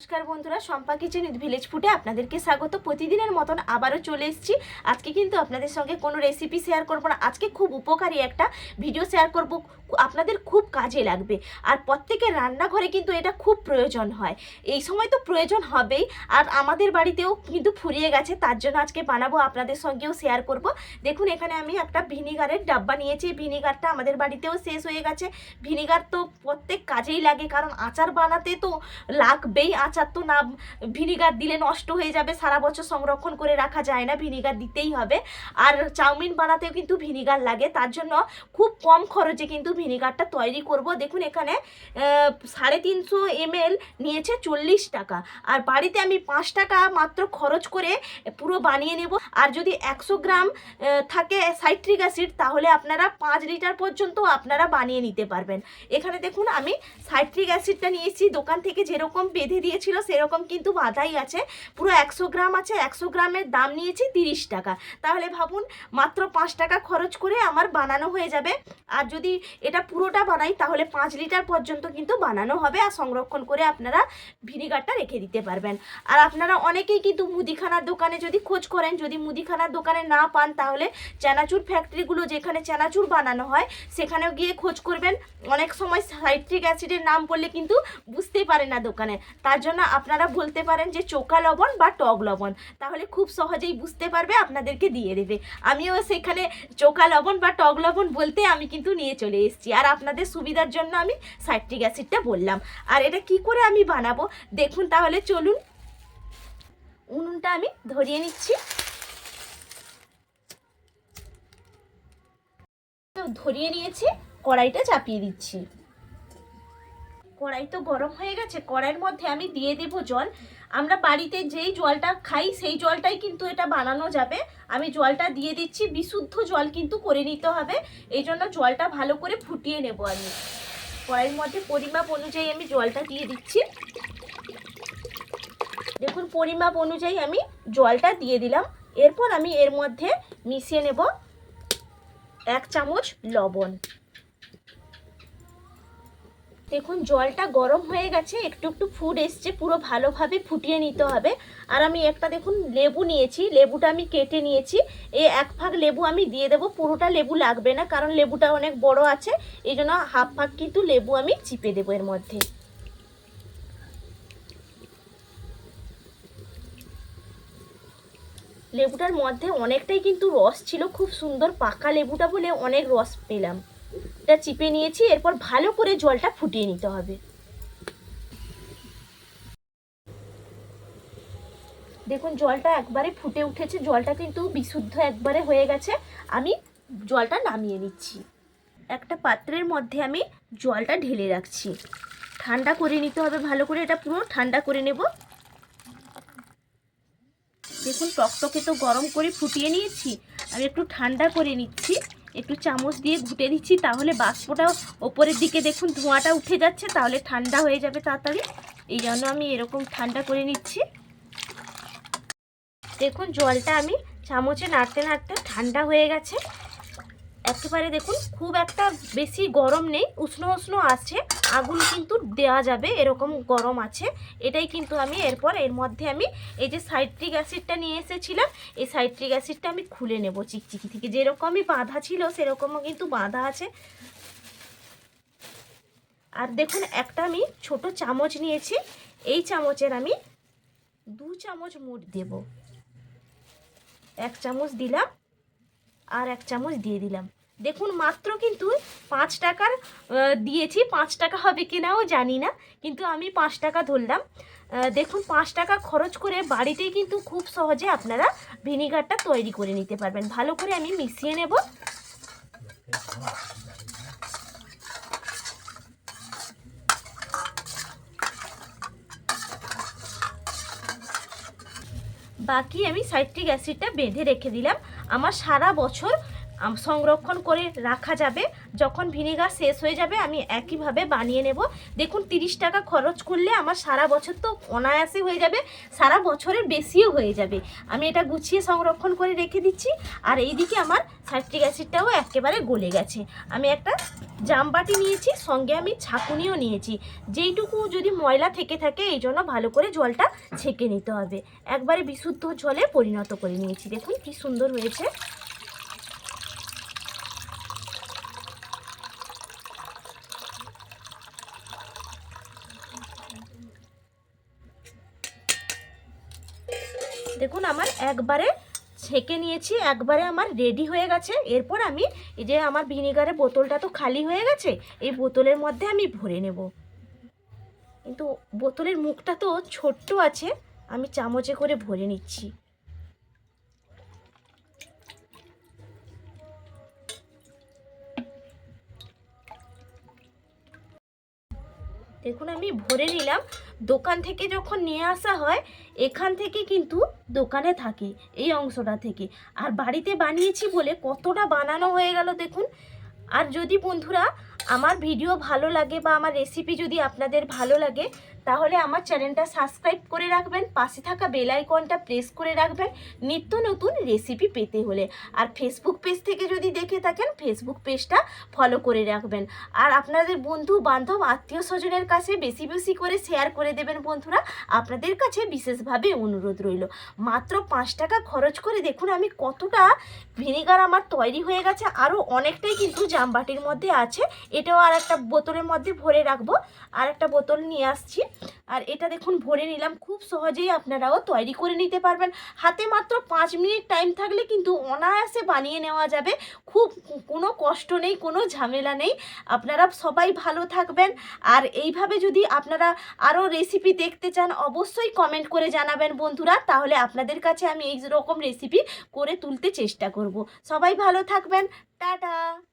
নমস্কার বন্ধুরা, Shampa kitchen village ফুটে আপনাদেরকে স্বাগত। প্রতিদিনের মতন আবারও চলে এসেছি। আজকে কিন্তু আপনাদের সঙ্গে কোনো রেসিপি শেয়ার করব না। আজকে খুব উপকারী একটা ভিডিও শেয়ার করব। আপনাদের খুব কাজে লাগবে। আর প্রত্যেকের রান্নাঘরে কিন্তু এটা খুব প্রয়োজন হয়। এই সময় তো প্রয়োজন হবেই। আর আমাদের বাড়িতেও কিন্তু ফুরিয়ে গেছে। তার জন্য আজকে বানাবো, আপনাদের সঙ্গেও শেয়ার করব। দেখুন, এখানে আমি একটা ভিনিগারের ডাব্বা নিয়েছি। ভিনিগারটা আমাদের বাড়িতেও শেষ হয়ে গেছে। ভিনিগার তো প্রত্যেক কাজেই লাগে, কারণ আচার বানাতে তো লাগবেই। আচার তো না, ভিনিগার দিলে নষ্ট হয়ে যাবে। সারা বছর সংরক্ষণ করে রাখা যায় না, ভিনিগার দিতেই হবে। আর চাউমিন বানাতেও কিন্তু ভিনিগার লাগে। তার জন্য খুব কম খরচে কিন্তু ভিনিগারটা তৈরি করব। দেখুন এখানে সাড়ে তিনশো এমএল নিয়েছে চল্লিশ টাকা। আর বাড়িতে আমি পাঁচ টাকা মাত্র খরচ করে পুরো বানিয়ে নেব। আর যদি একশো গ্রাম থাকে সাইট্রিক অ্যাসিড, তাহলে আপনারা পাঁচ লিটার পর্যন্ত আপনারা বানিয়ে নিতে পারবেন। এখানে দেখুন, আমি সাইট্রিক অ্যাসিডটা নিয়েছি। দোকান থেকে যেরকম বেঁধে দিয়েছিল, সেরকম কিন্তু বাধাই আছে। পুরো একশো গ্রাম আছে, একশো গ্রামের দাম নিয়েছি তিরিশ টাকা। তাহলে ভাবুন, মাত্র পাঁচ টাকা খরচ করে আমার বানানো হয়ে যাবে। আর যদি এটা পুরোটা বানাই, তাহলে পাঁচ লিটার পর্যন্ত কিন্তু বানানো হবে আর সংরক্ষণ করে আপনারা ভিনিগারটা রেখে দিতে পারবেন। আর আপনারা অনেকেই কিন্তু মুদিখানার দোকানে যদি খোঁজ করেন, যদি মুদিখানার দোকানে না পান, তাহলে চানাচুর ফ্যাক্টরিগুলো যেখানে চানাচুর বানানো হয়, সেখানেও গিয়ে খোঁজ করবেন। অনেক সময় সাইট্রিক অ্যাসিডের নাম বললে কিন্তু বুঝতেই পারে না দোকানে। তার জন্য আপনারা বলতে পারেন যে চোকা লবণ বা টক লবণ। তাহলে খুব সহজেই বুঝতে পারবে, আপনাদেরকে দিয়ে দেবে। আমিও সেখানে চোকা লবণ বা টক লবণ বলতে আমি কিন্তু নিয়ে চলে এসেছি। আর আপনাদের সুবিধার জন্য আমি সাইট্রিক অ্যাসিডটা বললাম। আর এটা কি করে আমি বানাবো? দেখুন তাহলে চলুন। উনুনটা আমি ধরিয়ে নিচ্ছি। ধরিয়ে নিয়েছি, কড়াইটা চাপিয়ে দিচ্ছি। কড়াই তো গরম হয়ে গেছে, কড়াইয়ের মধ্যে আমি দিয়ে দেব জল। আমরা বাড়িতে যেই জলটা খাই, সেই জলটাই কিন্তু এটা বানানো যাবে। আমি জলটা দিয়ে দিচ্ছি, বিশুদ্ধ জল কিন্তু করে নিতে হবে। এই জন্য জলটা ভালো করে ফুটিয়ে নেব আমি। কড়াইয়ের মধ্যে পরিমাপ অনুযায়ী আমি জলটা দিয়ে দিচ্ছি। দেখুন, পরিমাপ অনুযায়ী আমি জলটা দিয়ে দিলাম। এরপর আমি এর মধ্যে মিশিয়ে নেব এক চামচ লবণ। দেখুন, জলটা গরম হয়ে গেছে, একটু একটু ফুড এসছে, পুরো ভালোভাবে ফুটিয়ে নিতে হবে। আর আমি একটা দেখুন, লেবু নিয়েছি, লেবুটা আমি কেটে নিয়েছি। এই এক ভাগ লেবু আমি দিয়ে দেবো, পুরোটা লেবু লাগবে না, কারণ লেবুটা অনেক বড় আছে, এই জন্য হাফ ভাগ কিন্তু লেবু আমি চিপে দেবো এর মধ্যে। লেবুটার মধ্যে অনেকটাই কিন্তু রস ছিল, খুব সুন্দর পাকা লেবুটা বলে অনেক রস পেলাম। এটা চিপে নিয়েছি, এরপর ভালো করে জলটা ফুটিয়ে নিতে হবে। দেখুন, জলটা একবারে ফুটে উঠেছে, জলটা কিন্তু বিশুদ্ধ একবারে হয়ে গেছে। আমি জলটা নামিয়ে নিচ্ছি। একটা পাত্রের মধ্যে আমি জলটা ঢেলে রাখছি। ঠান্ডা করে নিতে হবে ভালো করে, এটা পুরো ঠান্ডা করে নেব। দেখুন, টকটকে তো গরম করে ফুটিয়ে নিয়েছি, আমি একটু ঠান্ডা করে নিচ্ছি। একটু চামচ দিয়ে ঘুটে দিচ্ছি, তাহলে বাষ্পটা ওপরের দিকে দেখুন, ধোঁয়াটা উঠে যাচ্ছে, তাহলে ঠান্ডা হয়ে যাবে তাড়াতাড়ি। এই জন্য আমি এরকম ঠান্ডা করে নিচ্ছি। দেখুন, জলটা আমি চামচে নাড়তে নাড়তে ঠান্ডা হয়ে গেছে। একেবারে দেখুন, খুব একটা বেশি গরম নেই, উষ্ণ উষ্ণ আছে, আগুন কিন্তু দেওয়া যাবে, এরকম গরম আছে। এটাই কিন্তু আমি এরপর, এর মধ্যে আমি এই যে সাইট্রিক অ্যাসিডটা নিয়ে এসেছিলাম, এই সাইট্রিক অ্যাসিডটা আমি খুলে নেব চিকচিকি থেকে। যেরকমই বাঁধা ছিল, সেরকমও কিন্তু বাঁধা আছে। আর দেখুন, একটা আমি ছোট চামচ নিয়েছি, এই চামচের আমি দু চামচ মুড় দেব। এক চামচ দিলাম। আর এক চামচ দিয়ে দিলাম। দেখুন, মাত্র কিন্তু পাঁচ টাকার দিয়েছি। পাঁচ টাকা হবে কিনাও জানি না, কিন্তু আমি পাঁচ টাকা ধরলাম। দেখুন, পাঁচ টাকা খরচ করে বাড়িতেই কিন্তু খুব সহজে আপনারা ভিনিগারটা তৈরি করে নিতে পারবেন। ভালো করে আমি মিশিয়ে নেব। বাকি আমি সাইট্রিক অ্যাসিডটা বেঁধে রেখে দিলাম। আমার সারা বছর সংরক্ষণ করে রাখা যাবে। যখন ভিনেগার শেষ হয়ে যাবে, আমি একইভাবে বানিয়ে নেব। দেখুন, তিরিশ টাকা খরচ করলে আমার সারা বছর তো অনায়াসে হয়ে যাবে, সারা বছরের বেশিও হয়ে যাবে। আমি এটা গুছিয়ে সংরক্ষণ করে রেখে দিচ্ছি, আর এইদিকে আমার সাইট্রিক অ্যাসিডটাও একেবারে গলে গেছে। আমি একটা জামবাটি নিয়েছি, সঙ্গে আমি ছাকুনিও নিয়েছি। যেইটুকু যদি ময়লা থেকে থাকে, এই জন্য ভালো করে জলটা ছেঁকে নিতে হবে। একবারে বিশুদ্ধ জলে পরিণত করে নিয়েছি। দেখুন, কি সুন্দর হয়েছে। দেখুন, আমার একবারে ছেঁকে নিয়েছি, একবারে আমার রেডি হয়ে গেছে। এরপর আমি এই যে আমার ভিনিগারের বোতলটা তো খালি হয়ে গেছে, এই বোতলের মধ্যে আমি ভরে নেব। কিন্তু বোতলের মুখটা তো ছোট্ট আছে, আমি চামচে করে ভরে নিচ্ছি। দেখুন, আমি ভরে নিলাম। দোকান থেকে যখন নিয়ে আসা হয়, এখান থেকে কিন্তু দোকানে থাকে, এই অংশটা থেকে। আর বাড়িতে বানিয়েছি বলে কতটা বানানো হয়ে গেল দেখুন। আর যদি বন্ধুরা আমার ভিডিও ভালো লাগে বা আমার রেসিপি যদি আপনাদের ভালো লাগে তাহলে আমার চ্যানেলটা সাবস্ক্রাইব করে রাখবেন, পাশে থাকা বেল আইকনটা প্রেস করে রাখবেন নিত্য নতুন রেসিপি পেতে হলে। আর ফেসবুক পেজ থেকে যদি দেখে থাকেন ফেসবুক পেজটা ফলো করে রাখবেন। আর আপনাদের বন্ধু, বান্ধব, আত্মীয় স্বজনের কাছে বেশি বেশি করে শেয়ার করে দেবেন বন্ধুরা। আপনাদের কাছে বিশেষভাবে অনুরোধ রইল। মাত্র পাঁচ টাকা খরচ করে দেখুন আমি কতটা ভিনেগার আমার তৈরি হয়ে গেছে। আরও অনেকটাই কিন্তু জামবাটির মধ্যে আছে। এটাও আর একটা বোতলের মধ্যে ভরে রাখব। আর একটা বোতল নিয়ে আসছি। আর এটা দেখুন, ভরে নিলাম। খুব সহজেই আপনারাও তৈরি করে নিতে পারবেন। হাতে মাত্র পাঁচ মিনিট টাইম থাকলে কিন্তু অনায়াসে বানিয়ে নেওয়া যাবে। খুব কোনো কষ্ট নেই, কোনো ঝামেলা নেই। আপনারা সবাই ভালো থাকবেন। আর এইভাবে যদি আপনারা আরও রেসিপি দেখতে চান, অবশ্যই কমেন্ট করে জানাবেন বন্ধুরা। তাহলে আপনাদের কাছে আমি এই রকম রেসিপি করে তুলতে চেষ্টা করব। সবাই ভালো থাকবেন। টাটা!